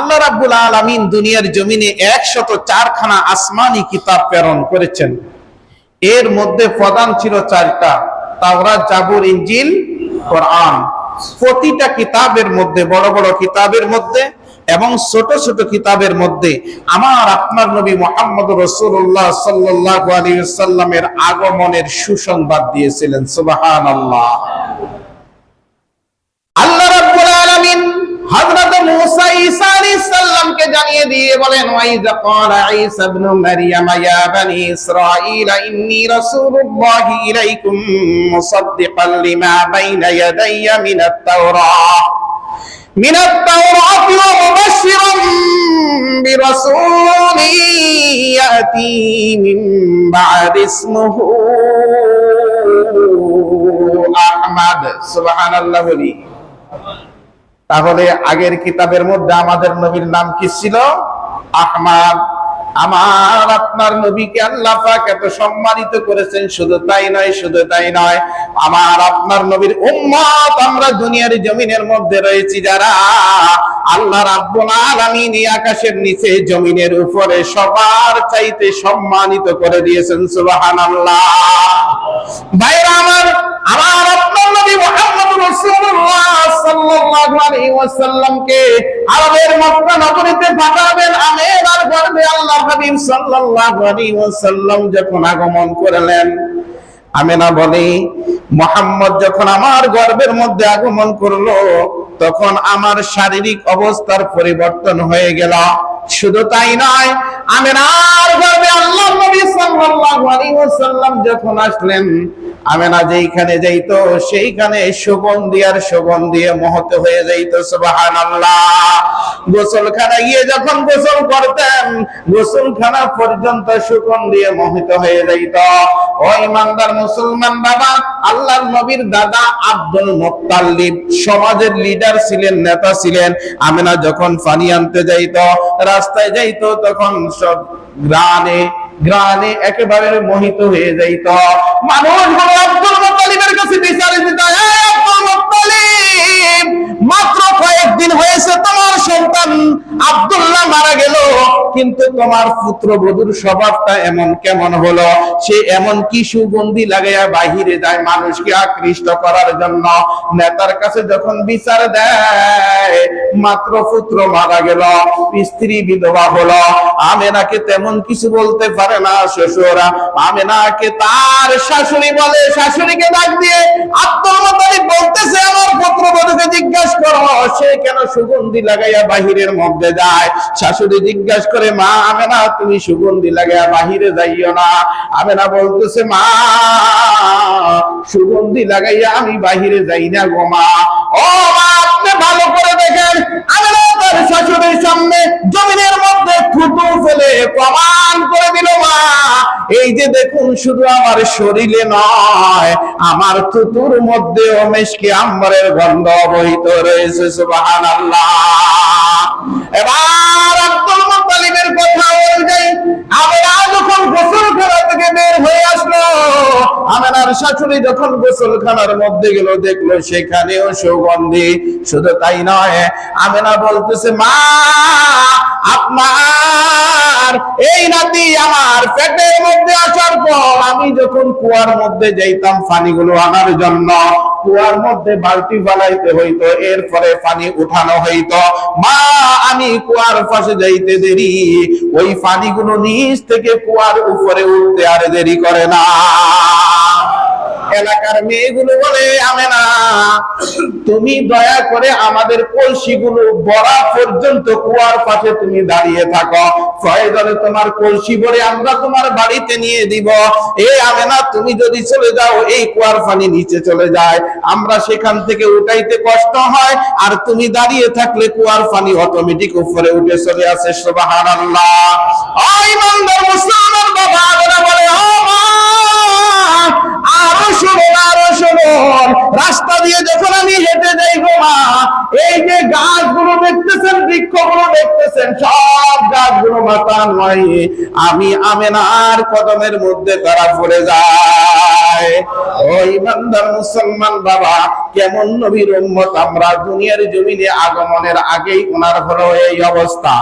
আল্লাহ রাব্বুল আলামিন দুনিয়ার জমিনে একশত চারখানা আসমানি কিতাব প্রেরণ করেছেন। এর মধ্যে প্রধান ছিল চারটা, তাওরাত, জাবুর ইঞ্জিল কোরআন। প্রতিটা কিতাবের মধ্যে, বড় বড় কিতাবের মধ্যে এবং ছোট ছোট কিতাবের মধ্যে আমার আপনার নবী মোহাম্মদ রসুল্লাহ সাল্লাহ আলী সাল্লামের আগমনের সুসংবাদ দিয়েছিলেন। আল্লাহ আল্লাহ সালামকে জানিয়ে দিয়ে বলেন ওয়াইযা ক্বালা ঈসা ইবনু মারইয়াম ইয়া বানি ইসরাঈল ইন্নী রাসূলুল্লাহি ইলাইকুম মুসাদ্দিকান লিমা বাইনা ইয়াদাইয়া মিনাত তাওরাহ من التوراة ومبشرا برسول يأتي من بعد اسمه أحمد سبحان الله বলি তাহলে আগের কিতাবের মধ্যে আমাদের নবীর নাম কি ছিল? আহমাদ। আমার আপনার নবীকে আল্লাহ পাক এত সম্মানিত করেছেন, শুধু তাই নয়, শুধু তাই নয়। আমার আপনার নবীর উম্মত আমরা দুনিয়ার জমিনের মধ্যে রয়েছি যারা আল্লাহ রাব্বুল আলামিন আকাশের নিচে জমিনের উপরে সবার চাইতে সম্মানিত করে দিয়েছেন, সুবহানাল্লাহ। ওয়াসাল্লামকে আরবের মক্কা নগরীতে পাঠাবেন। আমের আর গর্বে আল্লাহ হাবিব সাল্লাল্লাহু আলাইহি ওয়াসাল্লাম যখন আগমন করলেন আমেনা বলে, মোহাম্মদ যখন আমার গর্বের মধ্যে আগমন করল, তখন আমার শারীরিক অবস্থার পরিবর্তন হয়ে গেল। শুধু তাই নয় আমেনার গর্বে আল্লাহ নবী সাল্লাল্লাহু আলাইহি ওয়াসাল্লাম যখন আসলেন আমেনা যেইখানে যাইতো, সেইখানে সুগন্ধি আর সুগন্ধি মহত হয়ে যাইতো, সুবহানাল্লাহ। গোসলখানা গিয়ে যখন গোসল করতেন, গোসলখানা পর্যন্ত সুগন্ধি মোহিত হয়ে যাইত। ওই ইমানদার মুসলমান বাবা, আল্লাহর নবীর দাদা আব্দুল মুত্তালিব। সমাজের লিডার ছিলেন, নেতা ছিলেন। আমেনা যখন পানি আনতে যাইত, রাস্তায় যাইতো, তখন সব গ্রানে গ্রানে একেবারে মোহিত হয়ে যাইত। মানুষ বলে, আব্দুল মুত্তালিবের কাছে বিচারে দিত আব্দুল মুত্তালিব, মাত্র কয়েকদিন হয়েছে তোমার সন্তান আব্দুল্লাহ মারা গেল। কিন্তু তোমার পুত্র বধুর স্বভাবটা এমন কেমন হলো? সে এমন কি সুগন্ধি লাগাইয়া বাহিরে যায় মানুষকে আকৃষ্ট করার জন্য? নেতার কাছে যখন বিচার দেয়, মাত্র পুত্র মারা গেল, স্ত্রী বিধবা হলো। আমেনাকে তেমন কিছু বলতে পারে না শ্বশুরা। আমেনাকে তার শাশুড়ি বলে, শাশুড়িকে ডাক দিয়ে মুত্তালিব বলতেছে, আমার পুত্র বধূকে জিজ্ঞাসা করো, সে কেন সুগন্ধি লাগাইয়া বাহিরের মধ্যে যায়? শাশুড়ি জিজ্ঞাসা করে মা আমেনা, তুমি সুগন্ধি লাগাইয়া বাহিরে যাইও না। আমেনা বলতেছে, মা, সুগন্ধি লাগাইয়া আমি বাহিরে যাই না গো মা। ও মা, আপনি ভালো করে দেখেন। তার শাশুড়ির সামনে জমিনের মধ্যে ফেলে প্রমাণ করে দিল, মা, এই যে দেখুন, শুধু আমার শরীরে নয়, আমার থুতুর মধ্যেও মেশকি আম্বরের গন্ধ বহিত রয়েছে এবার আব্দুল কথা অনুযায়ী আমরা যখন থেকে বের হয়ে আসলো শাশুড়ি যখন মধ্যে গেল, দেখল সেখানেও সুগন্ধি। শুধু তাই নয়, আমেনা বলতেছে, মা, আপনার এই নাতি আমার পেটের মধ্যে আসার পর আমি যখন কুয়ার মধ্যে যাইতাম পানিগুলো আনার জন্য কুয়ার মধ্যে বালতি ফালাইতে হইতো, এরপরে পানি উঠানো হইতো। মা, আমি কুয়ার পাশে যাইতে দেরি। ওই পানিগুলো নিচ থেকে কুয়ার উপরে উঠতে আর দেরি করে না। এলাকার মেয়েগুলো বলে আমি না, তুমি দয়া করে আমাদের কলসিগুলো বড়া পর্যন্ত কুয়ার পাশে তুমি দাঁড়িয়ে থাকো। প্রয়োজনে তোমার কলসি ভরে আমরা তোমার বাড়িতে নিয়ে দিব। এ আমি না, তুমি যদি চলে যাও, এই কুয়ার পানি নিচে চলে যায়। আমরা সেখান থেকে উঠাইতে কষ্ট হয়, আর তুমি দাঁড়িয়ে থাকলে কুয়ার পানি অটোমেটিক উপরে উঠে চলে আসে। সুবহানাল্লাহ। ও এই যে গাছগুলো দেখতেছেন, বৃক্ষগুলো দেখতেছেন, সব গাছগুলো মাথা নয়। আমি আমেনার কদমের মধ্যে তারা পড়ে যায়। ওই ইমানদার মুসলমান বাবা, কেমন নবীর উম্মত? আমরা দুনিয়ার জমিনে আগমনের আগেই ওনার হলো এই অবস্থা।